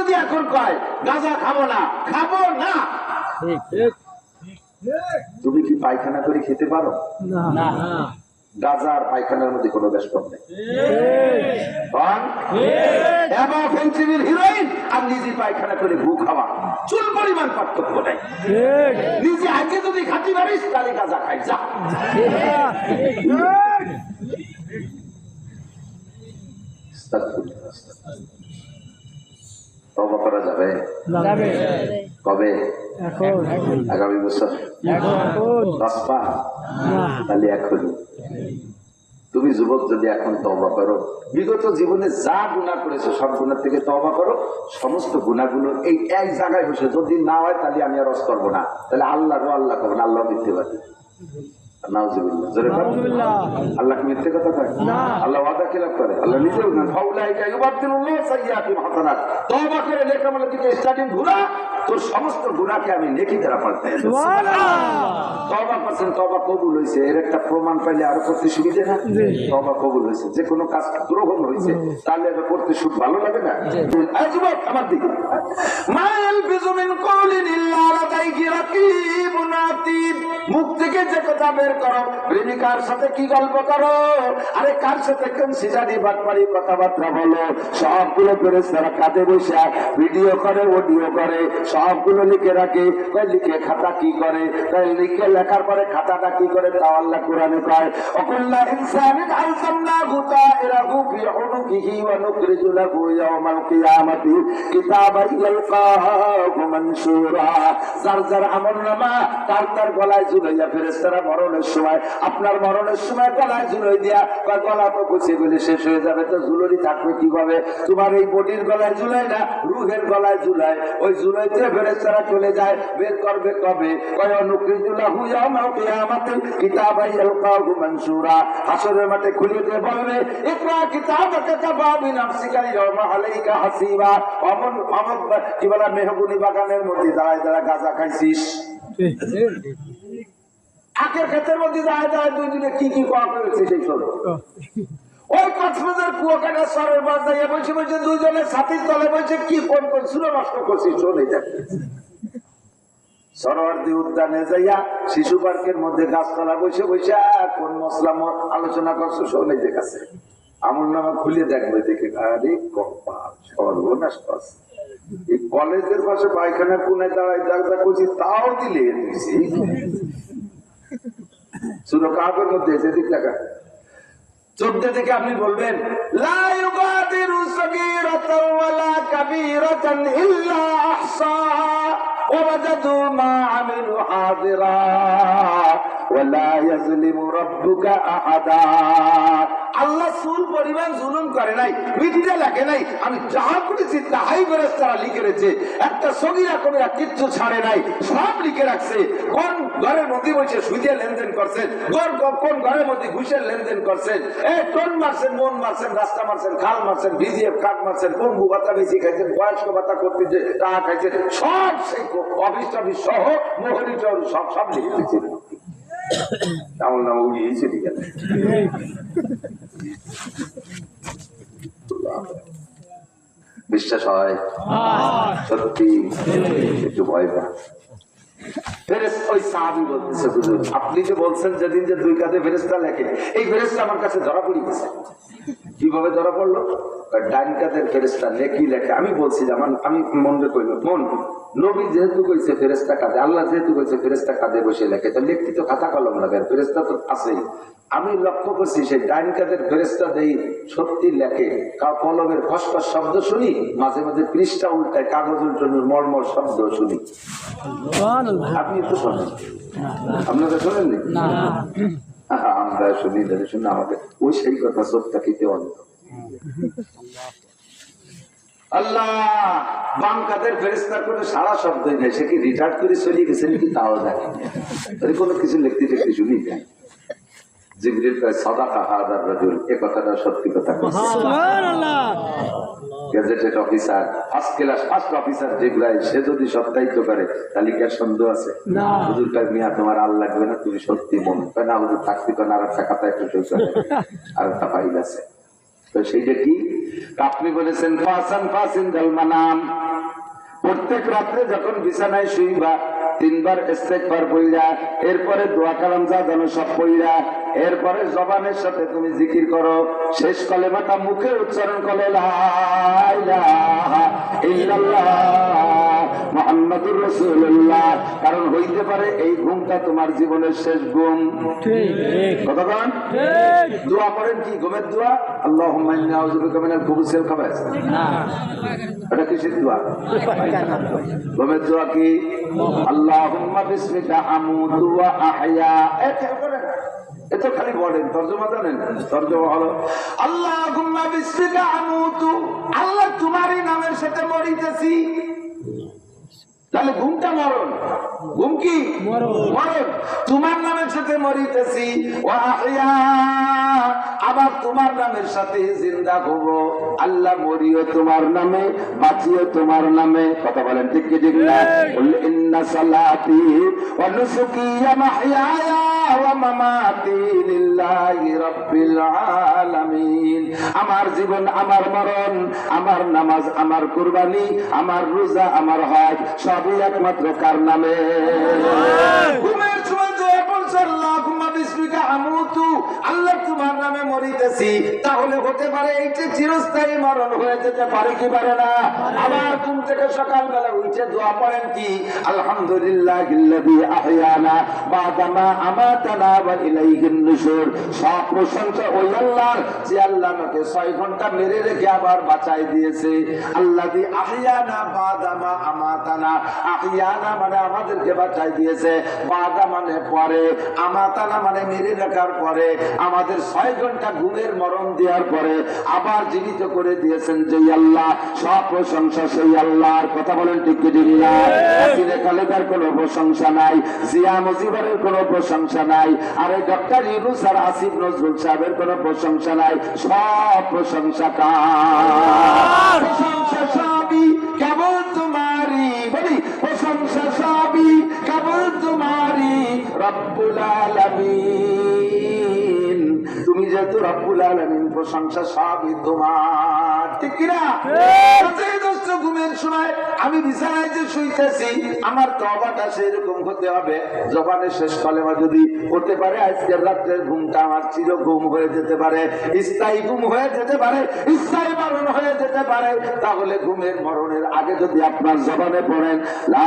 যদি এখন কয় গাঁজা খাব না খাব না। তুমি কি পায়খানা করে খেতে পারো? গাঁজা আর পায়খানার মধ্যে কোনো ব্যস্তম নেই। হিরোইন আর নিজে পায়খানা করে গু খাওয়া। চুল পরিমাণ পার্থক্য নেই। নিজে আগে যদি খাতি পারিস তাহলে গাঁজা খাই যা। তবা করা যাবে? কবে? আগামী বছর? রাস্তা তাহলে এখনই তুমি যুবক যদি এখন তবা করো বিগত জীবনে যা গুণা করেছ সব গুণার থেকে তবা করো সমস্ত গুণাগুলো এই এক জায়গায় বসে যদি না হয় তাহলে আমি আর রস করব না। তাহলে আল্লাহ আল্লাহ করব না আল্লাহ মিথ্যে পারি নাউজুবিল্লাহ। আল্লাহ মিথ্যে কথা কয়? আল্লাহ ওয়াদা খিলাফ করে। আল্লাহ নিজেও না ফাউলাইকা ইউবাদদিলুল্লাহ সাইয়্যাতিহিম হাসানাত। তওবা করে নেক আমলের দিকে স্টার্টিং ঘুরা তোর সমস্ত গুনাহকে আমি নেকি দ্বারা পাল্টাই তবা করছেন তবা কবুল হয়েছে এর একটা প্রমাণ পাইলে আরও করতে সুবিধে না? তবা কবুল হয়েছে যে কোনো কাজ গ্রহণ হয়েছে তাহলে এটা করতে সুখ ভালো লাগে না? আমার দিকে। বিজুমিন ইল্লা আতীদ। মুখ থেকে যে কথা বের করো। প্রেমিকার সাথে কি গল্প করো? আরে কার সাথে কোন সিজানি বাটপাড়ি কথাবার্তা বলো। সবগুলো ফেরেশতারা কাঁধে বসে ভিডিও করে, অডিও করে। সবগুলো লিখে রাখে। কয়, লিখে খাতা কি করে? কয়, লিখে লেখার পরে খাতাটা কি করে? তা আল্লাহ কোরআনে কয় অকুল্লা ইনসানিন আলজামনাহু তাইরাহু ফি উনুকিহি ওয়া নুখরিজু লাহু ইয়াওমাল কিয়ামাতি কিতাবান ইয়ালকাহু মানশুরা। যার যার আমলনামা তার তার গলায় ঝুলাইয়া ফেরেশতারা মরণের সময়, আপনার মরণের সময় গলায় ঝুলাই দিয়া গলা তো কুচে গেলে শেষ হয়ে যাবে, তো ঝুলনি থাকবে কীভাবে? তোমার এই বডির গলায় ঝুলাই না, রুহের গলায় ঝুলায় ওই ঝুলাইতে ফেরেশতারা চলে যায়, বের করবে কবে? মেহগুনি বাগানের মধ্যে দাঁড়ায় দাঁড়ায় গাঁজা খাইছিস। আখের ক্ষেতের মধ্যে দাঁড়ায় দাঁড়ায় দুই দিনে কি কি করা করেছে সেই শোনো ওই কক্সবাজার কুয়াকাটা শহরের বাস দাঁড়িয়ে বলছে বলছে দুইজনের ছাতির তলে বলছে কি কোন কোন সুর নষ্ট করছিস চলে যাবে সরোয়ার্দী উদ্যানে যাইয়া শিশু পার্কের মধ্যে গাছতলা বসে বসে কোন মশলা আলোচনা করছ, শোনে যে কাছে আমল নামা খুলে দেখবে দেখে আরে সর্বনাশ করছে এই কলেজের পাশে পায়খানা কোনায় দাঁড়ায় দাঁড়া করছি তাও দিলে দিছি শুনো কাপের মধ্যে সেদিক দেখা চোদ্দ থেকে আপনি বলবেন লা ইউগাদিরু সাগীরাতাও ওয়ালা কাবীরাতান ইল্লা আহসাহা ووجدوا ما عملوا حاضرا ولا يظلم ربك احدا আল্লাহ সুল পরিমাণ জুলুম করে নাই, মিথ্যা লেখে নাই। আমি যাহা করেছি তাহাই করে তারা লিখে রেখেছে। একটা সগিরা কবিরা কিচ্ছু ছাড়ে নাই, সব লিখে রাখছে। কোন ঘরের মধ্যে বসে সুদের লেনদেন করছেন কোন কোন ঘরের মধ্যে ঘুষের লেনদেন করছেন এ, টোন মারছেন, মন মারছেন, রাস্তা মারছেন, খাল মারছেন বিজিএফ কাঠ মারছেন, কোন ভাতা বেশি খাইছেন, বয়স্ক ভাতা করতে যে টাকা খাইছেন, সব সেই অফিস টফিস সহ মোহনী টহরি সব সব লিখে নামা উড়িয়েছে ঠিক আছে। বিশ্বাস হয়? সত্যি? একটু ভয় বলতেছে, আপনি যে বলছেন যেদিন যে দুই কাঁধে ফেরেস্তা লেখে এই ফেরেস্তা আমার কাছে ধরা পড়ে গেছে। কীভাবে ধরা পড়ল? ডান কাঁধের ফেরেস্তা লেখি লেখে। আমি বলছি যে আমার আমি কইল মন নবী যেহেতু কইছে ফেরেস্তা আল্লাহ যেহেতু কইছে ফেরেস্তা বসে লেখে তো লেখতে তো খাতা কলম লাগে ফেরেস্তা তো আছেই। আমি লক্ষ্য করছি সেই ডাইন কাঁধের ফেরেস্তা দেই সত্যি লেখে কা- কলমের খসখস শব্দ শুনি মাঝে মাঝে পৃষ্ঠা উল্টায় কাগজ উল্টানোর মর্মর শব্দ শুনি। আপনি তো শোনেন। আপনারা শোনেননি? আহা, আমরা শুনি শুনে আমাদের ওই সেই কথা চোখটা খেতে অন্ত আল্লাহ বাম কাদের সারা শব্দই নেই সে কি রিটার্ড করে চলে তাও জানি তাহলে কোনো কিছু লিখতে টেখতে শুনি নাই জিবরিল কয় সাদাকা হাদার রাজুল। এ কথাটা সত্যি কথা gazetted officer first class first officer সে যদি সত্যায়িত করে তাহলে কি আর সন্দেহ আছে? হুজুর কার মিয়া তোমার আল লাগবে না তুমি সত্যি মন। কয় না হুজুর থাকতে কেন আর একটা কথা একটু সই করে আর একটা ফাইল আছে তো সেইটা কি? আপনি বলেছেন, ফাসান ফাসিন জালমানাম প্রত্যেক রাত্রে যখন বিছানায় শুইবা, তিনবার ইস্তেগফার পড়িরা এরপরে দোয়া কালাম যা জানো সব পড়িরা এরপরে জবানের সাথে তুমি জিকির করো, শেষ কলে কলেমাটা মুখে উচ্চারণ করো, লা ইল্লাল্লাহ। মুহাম্মাদুর রাসূলুল্লাহ। কারণ হইতে পারে এই ঘুমটা তোমার জীবনের শেষ ঘুম। কতক্ষণ দোয়া করেন কি? ঘুমের দোয়া? আল্লাহুম্মা ইন্নী আউযু বিকা মিনাল খুবুসি ওয়াল খাবাইস। এটা কিসের দোয়া? ঘুমের দোয়া কি? আল্লাহুম্মা বিসমিকা আমুতু ওয়া আহয়া। এ খেয়াল করেন এ খালি বলেন তর্জমা জানেন? তর্জমা হলো বিসমিকা আমুতু আল্লাহ তোমারই নামের সাথে মরিতেছি। তাহলে ঘুমটা মরণ। ঘুম কি? মরণ। তোমার নামের সাথে মরিতেছি। আবার তোমার নামের সাথে জিন্দা হব। আল্লাহ মরিও তোমার নামে বাঁচিও তোমার নামে। কথা বলেন ঠিক কি ঠিক না? ইন্না সালাতি ওয়া নুসুকি ওয়া মাহইয়ায়া আমার জীবন আমার মরণ আমার নামাজ আমার কুরবানি আমার রোজা আমার হজ সবই একমাত্র কার নামে? ঘুমের সময় দোয়া বলছে আমাকে ছয় ঘণ্টা মেরে রেখে আবার বাঁচাই দিয়েছে। আল্লাযী আহয়ানা বাদামা আমাতানা। আহিয়ানা মানে আমাদেরকে বাঁচাই দিয়েছে। বাদা মানে পরে, আমাতানা মানে মেরে রাখার পরে, আমাদের ছয় ঘণ্টা ঘুমের মরণ দেওয়ার পরে আবার জীবিত করে দিয়েছেন যে আল্লাহ, সব প্রশংসা সেই আল্লাহর। কথা বলেন ঠিক কোনো প্রশংসা নাই, জিয়া মুজিবরের কোনো প্রশংসা নাই, আর এই ডক্টর আসিফ নজরুল সাহেবের কোনো প্রশংসা নাই। সব প্রশংসা প্রশংসা সবই কেবল তোমারই। বলি, প্রশংসা সবই কেবল তোমারই। রব্বুল তুমি যেহেতু রব্বুল আলামিন প্রশংসা সবই তোমার ঠিক কিনা? ঘুমের সময় আমি বিছানায় যে শুইতেছি আমার তবাটা সেরকম হতে হবে। জবানের শেষ কলেমা যদি হতে পারে আজকের রাত্রের ঘুমটা আমার চির ঘুম হয়ে যেতে পারে। স্থায়ী ঘুম হয়ে যেতে পারে স্থায়ী মরণ হয়ে যেতে পারে। তাহলে ঘুমের মরণের আগে যদি আপনার জবানে পড়েন লা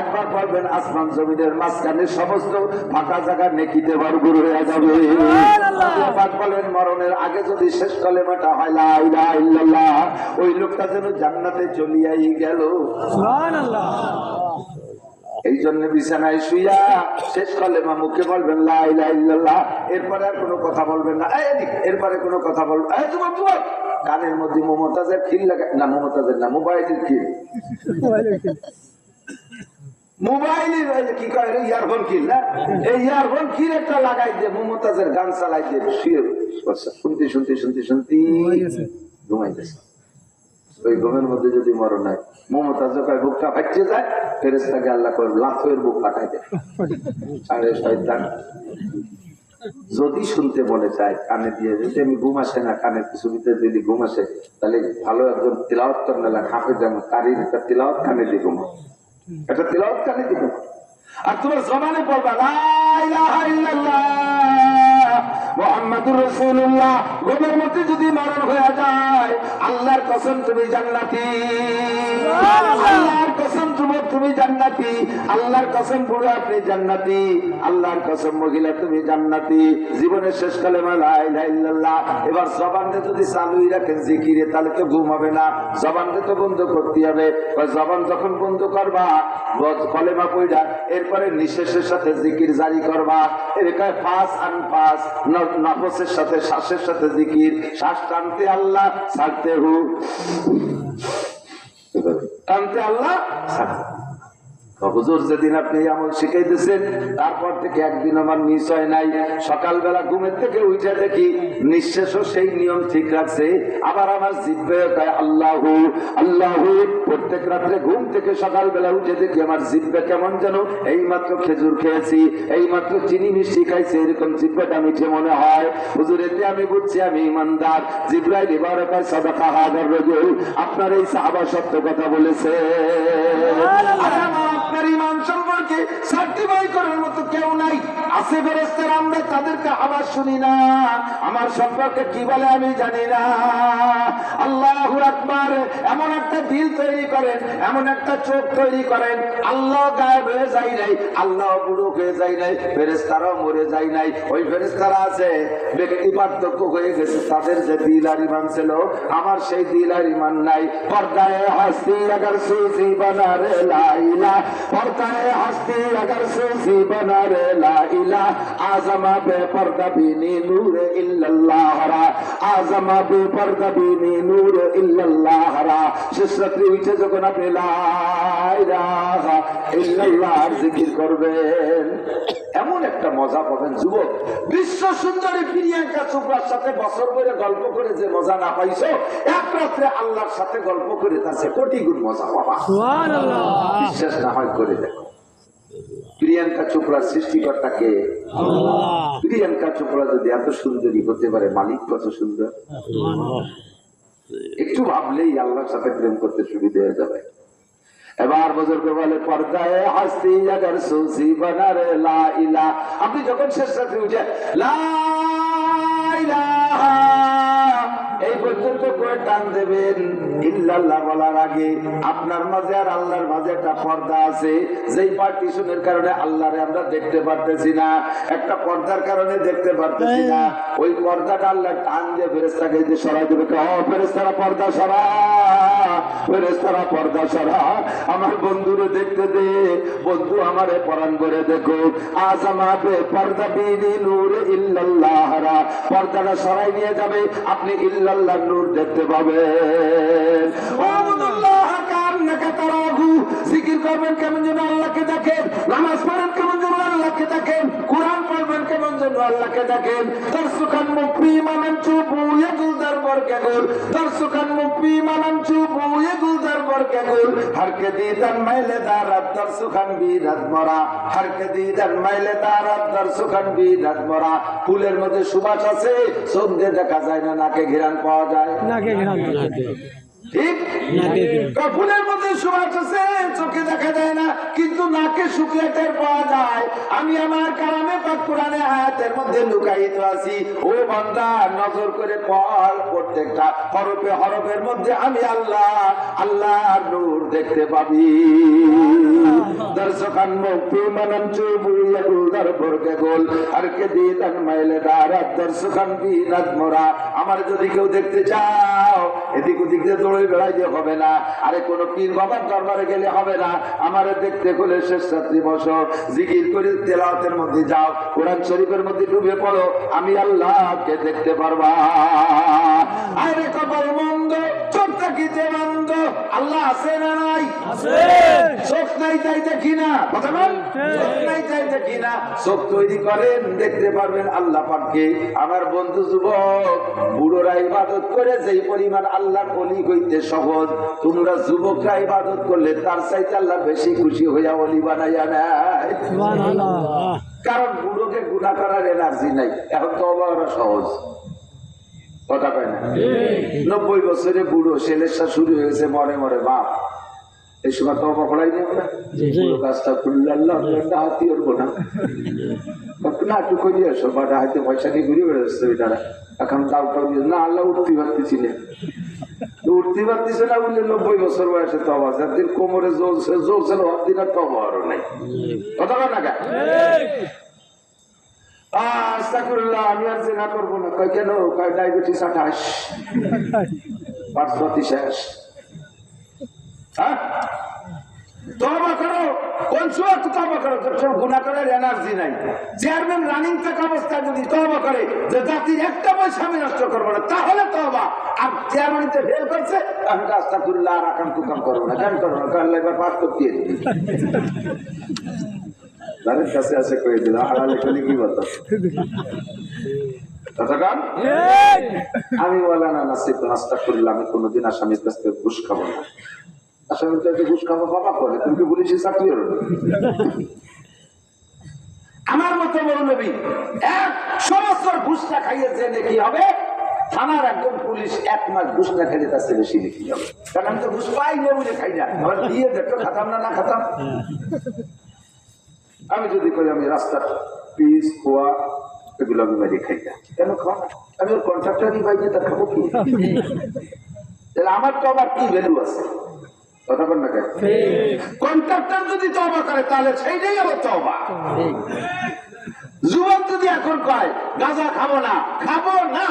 একবার পড়বেন আসমান জমিনের মাঝখানে সমস্ত ফাঁকা জায়গা নেকিতে ভরপুর হয়ে যাবে। বলেন মরণের আগে যদি শেষ কলেমাটা হয় লা ইল্লাল্লাহ ওই লোকটা যেন জান্নাতে চলিয়াই গেল। এই জন্য বিছানায় শুইয়া শেষ কলেমা মুখে বলবেন এরপরে আর কোনো কথা বলবেন না। এরপরে কোনো কথা বলবেন কানের মধ্যে মমতাজের খিল লাগা না মমতাজের না মোবাইলের খিল মোবাইলের কি কয় ইয়ারফোন কিল না? এই ইয়ারফোন কিল একটা লাগাই দিয়ে মমতাজের গান চালাই দিয়ে শুয়ে শুনতে শুনতে শুনতে শুনতে ঘুমাইতেছে ওই ঘুমের মধ্যে যদি মরণ হয় মমতাজ কয়, বুকটা ফাটছে যায় ফেরেস্তাকে আল্লাহ করে লাফের বুক ফাটাই দেয় আরে শয়তান। যদি শুনতে মনে চায়, কানে দিয়ে, যদি আমি ঘুম আসে না, কানের কিছু ভিতরে যদি ঘুম আসে, তাহলে ভালো একজন তিলাওয়াত করেন না হাফে যেমন কারির একটা তিলাওয়াত কানে দিয়ে ঘুমা একটা তিলাওয়াত কানে দিয়ে ঘুমা আর তোমার জমানে পড়বা লা ইল্লাল্লাহ। মুহাম্মাদুর রসুল্লাহ ঘুমের মধ্যে যদি মরণ হয়ে যায় আল্লাহর কসম তুমি জান্নাতি। জান্নাতি? আল্লাহর কসম পুরো আপনি জান্নাতি। আল্লাহর কসম মহিলা, তুমি জান্নাতি। জীবনের শেষ কালে এবার জবানটা যদি চালুই রাখেন জিকিরে, তাহলে তো ঘুম হবে না। জবানটা তো বন্ধ করতে হবে। জবান যখন বন্ধ করবা কলেমা পইরা এরপরে নিঃশ্বাসের সাথে জিকির জারি করবা। এরকম পাঁচ আন ন- নফসের সাথে, শ্বাসের সাথে জিকির। শ্বাস টানতে আল্লাহ ছাড়তে হু। টানতে আল্লাহ ছাড়তে হুজুর যেদিন আপনি আমল শিখাইতেছেন তারপর থেকে একদিন আমার মিস হয় নাই। সকালবেলা ঘুমের থেকে উঠে দেখি নিঃশেষও সেই নিয়ম ঠিক রাখছে। আবার আমার জিব্বে কয় আল্লাহু আল্লাহু। প্রত্যেক রাত্রে ঘুম থেকে সকালবেলা উঠে দেখি আমার জিব্বে কেমন যেন এই মাত্র খেজুর খেয়েছি এই মাত্র চিনি মিষ্টি খাইছে এরকম জিব্বেটা মিঠে মনে হয়। হুজুর এতে আমি বুঝছি আমি ইমানদার। জিব্রাইল এবার কয় সদাকা হাজার আপনার এই সাহাবা সত্য কথা বলেছে। আপনার ইমান সম্পর্কে সার্টিফাই করার মতো কেউ নাই। আছে বেরেস্তার আমরা তাদেরকে আবার শুনি না। আমার সম্পর্কে কি বলে আমি জানি না। আল্লাহ আকবার, এমন একটা দিল তৈরি করেন, এমন একটা চোখ তৈরি করেন, আল্লাহ গায়েব হয়ে যাই নাই, আল্লাহ বুড়ো হয়ে যাই নাই ফেরেস্তারাও মরে যাই নাই। ওই ফেরেস্তারা আছে, ব্যক্তি পার্থক্য হয়ে গেছে, তাদের যে দিল আর ইমান ছিল, আমার সেই দিল আর ইমান নাই। পর্দায় হাসি আগার সুজি বানারে লাইলা। लाइला पर्दा हस्ती अगर सूफी बना रे लाइला आजमा बे पर्दा बीनी नूर इल्लल्लाह रा आजमा बे पर्दा बीनी नूर इल्लल्लाह रा শেষ রাত্রি উঠে যখন আপনি লা ইলাহা ইল্লাল্লাহর জিকির করবেন এমন একটা মজা পাবেন যুবক। বিশ্ব সুন্দরী প্রিয়াঙ্কা চোপড়ার সাথে বছর করে গল্প করে যে মজা না পাইছো এক রাত্রে আল্লাহর সাথে গল্প করে চেয়ে কোটি গুণ মজা পাবা। বিশ্বাস না হয় করে দেখো। প্রিয়াঙ্কা চোপড়ার সৃষ্টিকর্তাকে প্রিয়াঙ্কা চোপড়া যদি এত সুন্দরী হতে পারে মালিক কত সুন্দর? একটু ভাবলেই আল্লাহর সাথে প্রেম করতে সুবিধা হয়ে যাবে। এবার বুজুর্গ বলে, পর্দায় হাসতি আগার সুসি বানারে লা ইলা আপনি যখন শেষ রাত্রে উঠে, লা এই পর্যন্ত করে টান দেবেন। ইল্লাল্লাহ বলার আগে আপনার মাঝে আর আল্লাহর মাঝে একটা পর্দা আছে, যেই পার্টিশনের কারণে আল্লাহরে আমরা দেখতে পারতেছি না। একটা পর্দার কারণে দেখতে পারতেছি না। ওই পর্দাটা আল্লাহ টান দিয়ে ফেরেস্তাকে যে সরাই দেবে ফেরেস্তারা পর্দা সরা। ফেরেস্তারা পর্দা সরা। আমার বন্ধুরে দেখতে দে। বন্ধু আমারে পরাণ করে দেখো। আজ আমাকে পর্দা বিনি নূর ইল্লাল্লাহরা পর্দাটা সরাই নিয়ে যাবে। আপনি ইল্লাল্লাহ নূর দেখতে পাবেন। যেন আল্লাহকে দেখেন তরসুখান মুক্তি মানান চুপু এগুল দরবার কেগুল তরসুখান মুক্তি মানান চুপু দরবার কেগুল হরকে মাইলে দারাত তরসুখান বিরাত মরা। হরকে মাইলে দারাত তরসুখান বিরাত মরা। ফুলের মধ্যে সুবাস আছে দিয়ে দেখা যায় না নাকে ঘিরান পাওয়া যায়। ঠিক তা ফুলের মধ্যে সুবাস আছে চোখে দেখা যায় না কিন্তু নাকে শুকিয়ে টের পাওয়া যায়। আমি আমার কালামে পাক কোরআনে আয়াতের মধ্যে লুকায়িত আছি। ও বান্দা নজর করে পড়। প্রত্যেকটা হরফে হরফের মধ্যে আমি আল্লাহ আল্লাহর নূর দেখতে পাবি। দর্শকান মুক্তি মানন চুবু ইয়াগুল দরবর কেগুল আর কে দিদান মাইলে দারাত দর্শকান বিনাত মোরা। আমার যদি কেউ দেখতে চাও এদিক ওদিক দিয়ে দৌড়ে বেড়াই দিয়ে হবে না। আরে কোন পীর বাবার দরবারে গেলে হবে না। আমারে দেখতে হলে শেষ রাত্রি বসো। জিকির করে তেলাওয়াতের মধ্যে যাও। কোরআন শরীফের মধ্যে ডুবে পড়ো। আমি আল্লাহকে দেখতে পারবা। আরে কপাল মন্দ চোখ থাকিতে মন্দ আল্লাহ আছে না নাই? চোখ নাই তাই দেখি না। কথা চোখ নাই তাই দেখি না। চোখ তৈরি করেন দেখতে পারবেন আল্লাহ পাককে। আমার বন্ধু যুবক বুড়োরা ইবাদত করে যেই পরিমাণ আল্লাহ অলি হইতে সহজ। তোমরা যুবকরা ইবাদত করলে তার চাইতে আল্লাহ বেশি খুশি হইয়া অলি বানাইয়া নেয়। কারণ বুড়োকে গুণা করার এনার্জি নাই। এখন তো অবাকরা সহজ। কথা কয় না? নব্বই বছরে বুড়ো ছেলের শুরু হয়েছে মরে মরে বাপ। এই সময় তো পকড়াই না গাছটা খুললে আল্লাহ একটা হাতি উঠবো না। না একটু দিয়ে আসো বাটা হাতে পয়সা নিয়ে ঘুরে বেড়াচ্ছে এখন তাও কাউ না আল্লাহ উঠতে পারতেছি না। তো দিছে না বললে নব্বই বছর বয়সে তো আবার একদিন কোমরে জ্বলছে জ্বলছে না দিন আর তবা আরও নেই। কথা না আমি আর জেনা করব না। কেন? ডায়াবেটিস আঠাশ। হ্যাঁ? তবা করো। কোন সময় তো তবা করো? তোর সব গুণা করার এনার্জি নাই। চেয়ারম্যান রানিং থাকা অবস্থায় যদি তবা করে যে জাতির একটা পয়সা আমি নষ্ট করব না তাহলে তবা আর চেয়ারম্যানিতে ফেল করছে আমি রাস্তা তুললে আর আকাম কুকাম করব না। কেন করব না? কারণ এবার পাস করতে দিবি তাদের কাছে আছে করে দিল আড়ালে করলে কি বলতো? ততক্ষণ আমি বলা না নাসিব নাস্তা করলে আমি কোনোদিন আসামির কাছ থেকে ঘুষ খাব না। আসামির কাছে ঘুষ খাব বাবা করে তুমি কি পুলিশের চাকরি হলো আমার মতো মৌলবী এক ঘুষটা খাইয়ে কি হবে? থানার একজন পুলিশ এক মাস ঘুষ না খাইলে তার চেয়ে বেশি হবে? কারণ আমি তো ঘুষ পাই না বুঝে খাই না। আবার দিয়ে দেখো খাতাম না না খাতাম? আমি যদি কই আমি রাস্তার পিস, খোয়া, এগুলো আমি মেরে খাই না। কেন খাওয়া আমি ওর কন্ট্রাক্টারই তার খাব কি? তাহলে আমার তো আবার কি ভ্যালু আছে? কথা বল না কেন? কন্ট্রাক্টর যদি তবা করে তাহলে সেইটাই আবার তবা যুবক যদি এখন কয় গাঁজা খাব না খাব না।